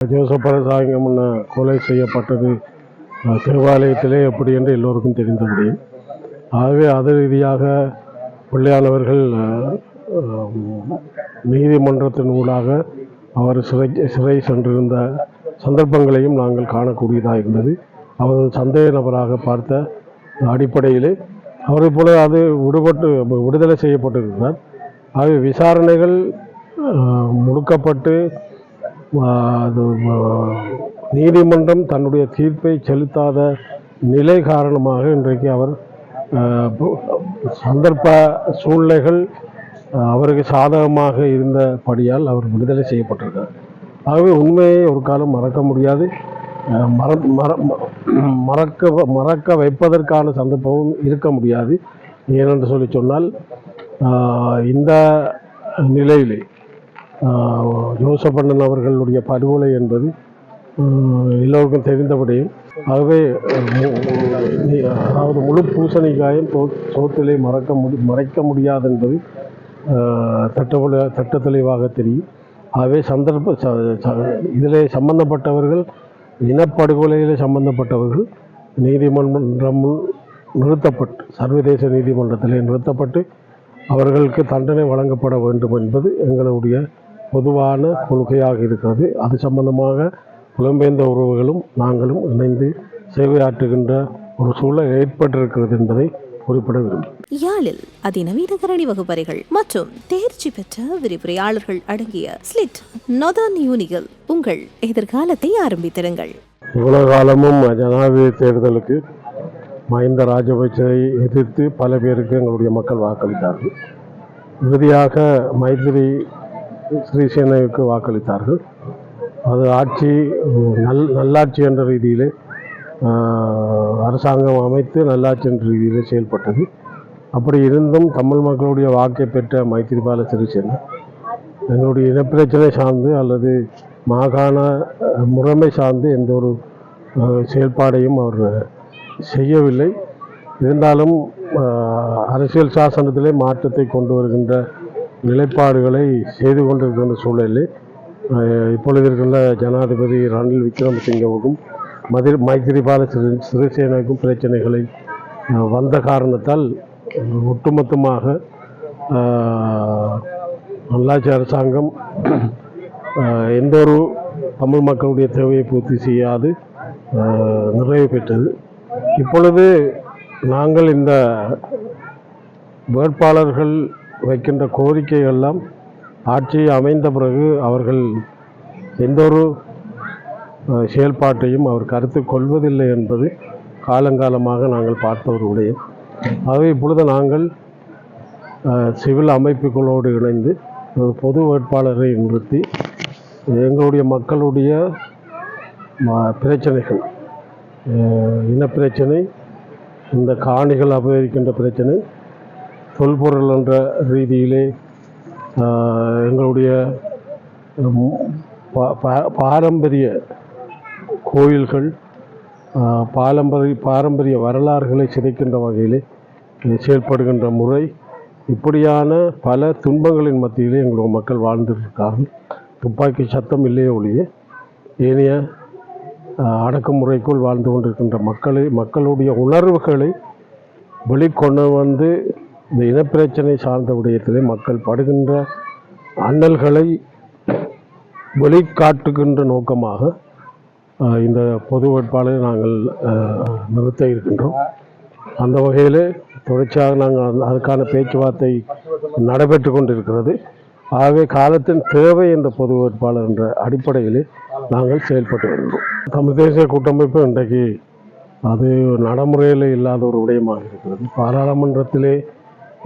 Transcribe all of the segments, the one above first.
Joseph முன்ன கொலை செய்யப்பட்டது தேவாலயத்திலே எப்படி என்று எல்லோருக்கும் தெரிந்த முடியும் ஆகவே அது ரீதியாக பிள்ளையானவர்கள் நீதிமன்றத்தின் ஊடாக அவர் சிறை சிறை சென்றிருந்த சந்தர்ப்பங்களையும் நாங்கள் காணக்கூடியதாக இருந்தது. அவர்கள் சந்தேக நபராக பார்த்த அடிப்படையிலே அவரை போல அது விடுபட்டு விடுதலை செய்யப்பட்டிருக்கிறார். ஆகவே விசாரணைகள் முடுக்கப்பட்டு அது நீதிமன்றம் தன்னுடைய தீர்ப்பை செலுத்தாத நிலை காரணமாக இன்றைக்கு அவர் சந்தர்ப்ப சூழ்நிலைகள் அவருக்கு சாதகமாக இருந்தபடியால் அவர் விடுதலை செய்யப்பட்டிருக்கார். ஆகவே உண்மையை ஒரு காலம் மறக்க முடியாது. மற மற மறக்க மறக்க வைப்பதற்கான சந்தர்ப்பமும் இருக்க முடியாது. ஏனென்று சொல்லி சொன்னால் இந்த நிலையிலே ஜோசப்பண்ணன் அவர்களுடைய படுகொலை என்பது எல்லோருக்கும் தெரிந்தபடியும் ஆகவே அதாவது முழு பூசணிக்காயும் தோ- சோத்திலே மறக்க முடி மறைக்க முடியாது என்பது தட்ட தெளிவாக தெரியும். ஆகவே சந்தர்ப்ப இதில் சம்பந்தப்பட்டவர்கள் இனப்படுகொலையிலே சம்பந்தப்பட்டவர்கள் நீதிமன்றம் நிறுத்தப்பட்டு சர்வதேச நீதிமன்றத்தில் நிறுத்தப்பட்டு அவர்களுக்கு தண்டனை வழங்கப்பட வேண்டும் என்பது எங்களுடைய பொதுவான கொள்கையாக இருக்கிறது. அது சம்பந்தமாக புலம்பெயர்ந்த உறவுகளும் நாங்களும் இணைந்து சேவையாற்றுகின்ற ஒரு சூழல் ஏற்பட்டிருக்கிறது என்பதை குறிப்பிட விரும்புகிறேன். யாழில் அதிநவீன கரணி வகுப்பறைகள் மற்றும் தேர்ச்சி பெற்ற விரிவுரையாளர்கள் அடங்கிய ஸ்லிட் நொதான் யூனிகள் உங்கள் எதிர்காலத்தை ஆரம்பித்திருங்கள். இவ்வளவு காலமும் ஜனாதிபதி தேர்தலுக்கு மஹிந்த ராஜபக்சவை எதிர்த்து பல பேருக்கு எங்களுடைய மக்கள் வாக்களித்தார்கள். இறுதியாக மைத்திரி ஸ்ரீசேனாவுக்கு வாக்களித்தார்கள். அது ஆட்சி நல் நல்லாட்சி என்ற ரீதியிலே அரசாங்கம் அமைத்து நல்லாட்சி என்ற ரீதியில் செயல்பட்டது. அப்படி இருந்தும் தமிழ் மக்களுடைய வாக்கை பெற்ற மைத்திரிபால சிறிசேனா எங்களுடைய இனப்பிரச்சனை சார்ந்து அல்லது மாகாண முறைமை சார்ந்து எந்த ஒரு செயல்பாடையும் அவர் செய்யவில்லை. இருந்தாலும் அரசியல் சாசனத்திலே மாற்றத்தை கொண்டு வருகின்ற நிலைப்பாடுகளை செய்து கொண்டிருக்கின்ற சூழலில் இப்பொழுது இருக்கின்ற ஜனாதிபதி ரணில் விக்ரமசிங்கவுக்கும் மதி மைத்திரிபால சிறி சிறிசேனாவுக்கும் பிரச்சனைகளை வந்த காரணத்தால் ஒட்டுமொத்தமாக நல்லாட்சி அரசாங்கம் எந்த ஒரு தமிழ் மக்களுடைய தேவையை பூர்த்தி செய்யாது நிறைவு பெற்றது. இப்பொழுது நாங்கள் இந்த வேட்பாளர்கள் வைக்கின்ற கோரிக்கைகள்லாம் ஆட்சி அமைந்த பிறகு அவர்கள் எந்த ஒரு செயல்பாட்டையும் அவர் கருத்து கொள்வதில்லை என்பது காலங்காலமாக நாங்கள் பார்த்தவர்களுடைய ஆகவே இப்பொழுது நாங்கள் சிவில் அமைப்புகளோடு இணைந்து பொது வேட்பாளரை நிறுத்தி எங்களுடைய மக்களுடைய ம- பிரச்சனைகள் இனப்பிரச்சனை இந்த காணிகள் அபகரிக்கின்ற பிரச்சனை தொல்பொருள் என்ற ரீதியிலே எங்களுடைய பாரம்பரிய கோயில்கள் பாரம்பரிய பாரம்பரிய வரலாறுகளை சிதைக்கின்ற வகையிலே செயல்படுகின்ற முறை இப்படியான பல துன்பங்களின் மத்தியிலே எங்களுடைய மக்கள் வாழ்ந்துருக்கார்கள் துப்பாக்கி சத்தம் இல்லையே ஒழிய ஏனைய அடக்குமுறைக்குள் வாழ்ந்து கொண்டிருக்கின்ற மக்களை மக்களுடைய உணர்வுகளை வெளிக்கொண்டு வந்து இந்த இனப்பிரச்சனை சார்ந்த விடயத்திலே மக்கள் படுகின்ற அண்ணல்களை வெளிக்காட்டுகின்ற நோக்கமாக இந்த பொது வேட்பாளரை நாங்கள் நிறுத்த இருக்கின்றோம். அந்த வகையில் தொடர்ச்சியாக நாங்கள் அதுக்கான பேச்சுவார்த்தை நடைபெற்று கொண்டிருக்கிறது. ஆகவே காலத்தின் தேவை என்ற பொது வேட்பாளர் என்ற அடிப்படையில் நாங்கள் செயல்பட்டு வருகிறோம். தமிழ் தேசிய கூட்டமைப்பு இன்றைக்கு அது நடைமுறையில் இல்லாத ஒரு விடயமாக இருக்கிறது. பாராளுமன்றத்திலே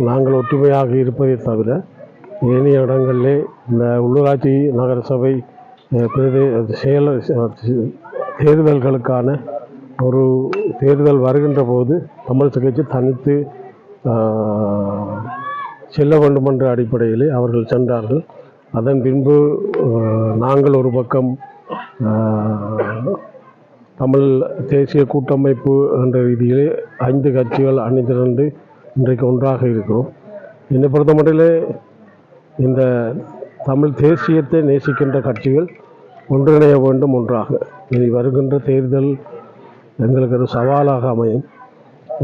நாங்கள் ஒற்றுமையாக இருப்பதை தவிர ஏனைய இடங்களிலே இந்த உள்ளூராட்சி நகரசபை அஹ், பிரதே தேர்தல்களுக்கான ஒரு தேர்தல் வருகின்ற போது தமிழ் கட்சி தனித்து செல்ல வேண்டும் என்ற அடிப்படையிலே அவர்கள் சென்றார்கள். அதன் பின்பு நாங்கள் ஒரு பக்கம் தமிழ் தேசிய கூட்டமைப்பு என்ற ரீதியிலே ஐந்து கட்சிகள் அணிதிரண்டு இன்றைக்கு ஒன்றாக இருக்கிறோம். என்னை பொறுத்தமட்டிலே இந்த தமிழ் தேசியத்தை நேசிக்கின்ற கட்சிகள் ஒன்றிணைய வேண்டும் ஒன்றாக. இனி வருகின்ற தேர்தல் எங்களுக்கு ஒரு சவாலாக அமையும்.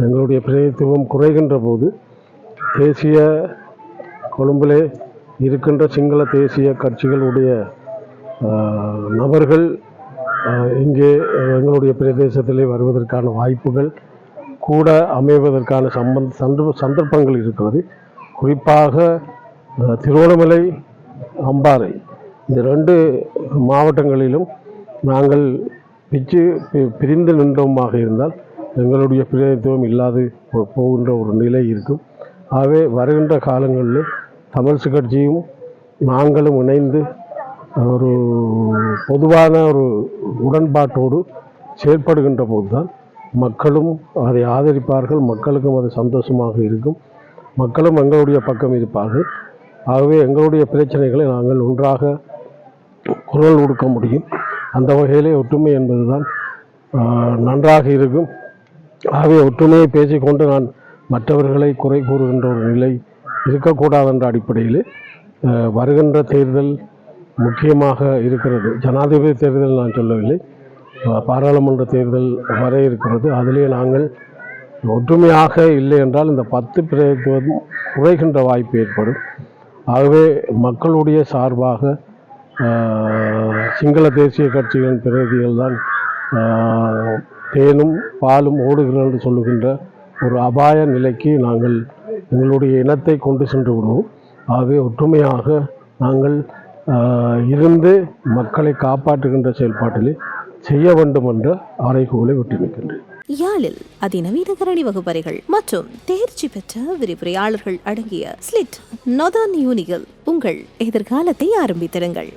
எங்களுடைய பிரதித்துவம் குறைகின்ற போது தேசிய கொழும்பிலே இருக்கின்ற சிங்கள தேசிய கட்சிகளுடைய நபர்கள் இங்கே எங்களுடைய பிரதேசத்திலே வருவதற்கான வாய்ப்புகள் கூட அமைவதற்கான சம்பந்த சந்தர்ப்ப சந்தர்ப்பங்கள் இருக்கிறது குறிப்பாக திருவண்ணாமலை அம்பாறை இந்த ரெண்டு மாவட்டங்களிலும் நாங்கள் பிச்சு பி- பிரிந்து நின்றோமாக இருந்தால் எங்களுடைய பிரதிநிதித்துவம் இல்லாது போ- போகின்ற ஒரு நிலை இருக்கும். ஆகவே வருகின்ற காலங்களில் தமிழ்ச்சி கட்சியும் நாங்களும் இணைந்து ஒரு பொதுவான ஒரு உடன்பாட்டோடு செயற்படுகின்ற போதுதான் மக்களும் அதை ஆதரிப்பார்கள் மக்களுக்கும் அது சந்தோஷமாக இருக்கும். மக்களும் எங்களுடைய பக்கம் இருப்பார்கள். ஆகவே எங்களுடைய பிரச்சனைகளை நாங்கள் ஒன்றாக குரல் கொடுக்க முடியும். அந்த வகையிலே ஒற்றுமை என்பதுதான் நன்றாக இருக்கும். ஆகவே ஒற்றுமையை பேசிக்கொண்டு நான் மற்றவர்களை குறை கூறுகின்ற ஒரு நிலை இருக்கக்கூடாது என்ற அடிப்படையில் வருகின்ற தேர்தல் முக்கியமாக இருக்கிறது. ஜனாதிபதி தேர்தல் நான் சொல்லவில்லை. பாராளுமன்ற தேர்தல் வர இருக்கிறது. அதிலே நாங்கள் ஒற்றுமையாக இல்லை என்றால் இந்த பத்து பிரதித்துவம் குறைகின்ற வாய்ப்பு ஏற்படும். ஆகவே மக்களுடைய சார்பாக சிங்கள தேசிய கட்சிகளின் பிரதிகள் தான் தேனும் பாலும் ஓடுகிறோம் என்று சொல்லுகின்ற ஒரு அபாய நிலைக்கு நாங்கள் எங்களுடைய இனத்தை கொண்டு சென்று விடுவோம். ஆகவே ஒற்றுமையாக நாங்கள் இருந்து மக்களை காப்பாற்றுகின்ற செயல்பாட்டிலே செய்ய வேண்டும் என்ற அறைகூலை விட்டு நிற்கின்றேன் யாழில் அதிநவீன கரணி வகுப்பறைகள் மற்றும் தேர்ச்சி பெற்ற விரிவுரையாளர்கள் அடங்கிய ஸ்லிட் நொதான் யூனிகள் உங்கள் எதிர்காலத்தை ஆரம்பித்திருங்கள்